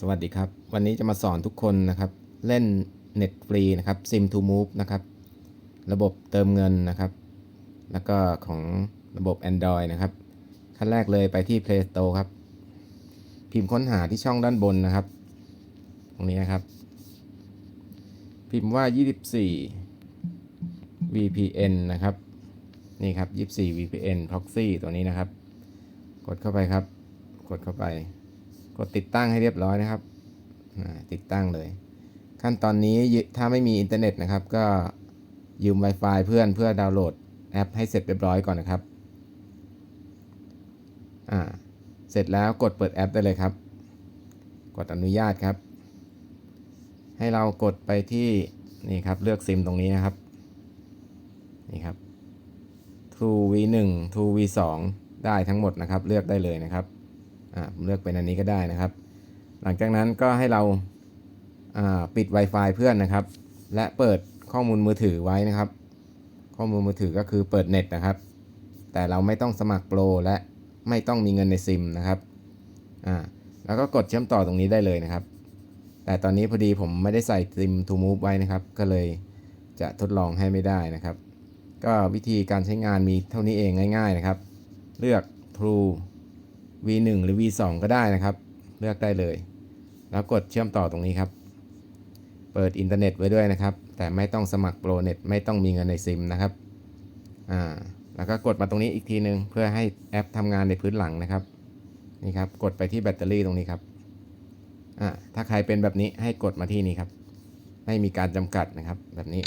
สวัสดีครับ วันนี้จะมาสอนทุกคนนะครับ เล่นเน็ตฟรีนะครับ Sim to Move นะครับ ระบบเติมเงินนะครับ แล้วก็ของระบบ Android นะครับ ขั้นแรกเลยไปที่ Play Store ครับ พิมพ์ค้นหาที่ช่องด้านบนนะครับ ตรงนี้นะครับ พิมพ์ว่า 24 VPN นะครับ นี่ครับ 24 VPN Proxy ตัวนี้นะครับ กดเข้าไปครับ กดเข้าไป กดติดตั้งให้เรียบร้อยนะครับ ติดตั้งเลย ขั้นตอนนี้ถ้าไม่มีอินเทอร์เน็ตนะครับ ก็ยืม Wi-Fi เพื่อนเพื่อดาวน์โหลดแอปให้เสร็จเรียบร้อยก่อนนะครับ อ่า เสร็จแล้วกดเปิดแอปได้เลยครับ กดอนุญาตครับ ให้เรากดไปที่นี่ครับเลือกซิมตรงนี้นะครับ นี่ครับ True V1 True V2 ได้ทั้งหมดนะครับ เลือกได้เลยนะครับ ผมเลือกเป็นอันนี้ก็ได้นะครับ หลังจากนั้นก็ให้เราปิด Wi-Fi เพื่อนนะครับ และเปิดข้อมูลมือถือไว้นะครับ ข้อมูลมือถือก็คือเปิดเน็ตนะครับ แต่เราไม่ต้องสมัครโปรและไม่ต้องมีเงินในซิมนะครับอ่าแล้วก็กดเชื่อมต่อตรงนี้ได้เลยนะครับ แต่ตอนนี้พอดีผมไม่ได้ใส่ซิม to move ไว้นะครับ ก็เลยจะทดลองให้ไม่ได้นะครับ ก็วิธีการใช้งานมีเท่านี้เองง่าย ๆนะครับ เลือก True V1 หรือ V2 ก็ได้นะครับ เลือกได้เลย แล้วกดเชื่อมต่อตรงนี้ครับ เปิดอินเทอร์เน็ตไว้ด้วยนะครับ แต่ไม่ต้องสมัครโปรเน็ตไม่ต้องมีเงินในซิมนะครับอ่าแล้วก็กดมาตรงนี้อีกทีนึง เพื่อให้แอปทำงานในพื้นหลังนะครับนี่ครับกดไปที่แบตเตอรี่ตรงนี้ครับอ่าถ้าใครเป็นแบบนี้ให้กดมาที่นี่ครับ ไม่มีการจำกัดนะครับแบบนี้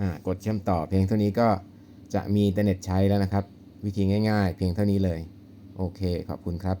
อ่ากดเชื่อมต่อเพียงเท่านี้ก็จะมีอินเทอร์เน็ตใช้แล้วนะครับ วิธีง่าย ๆ เพียงเท่านี้เลย โอเค ขอบคุณครับ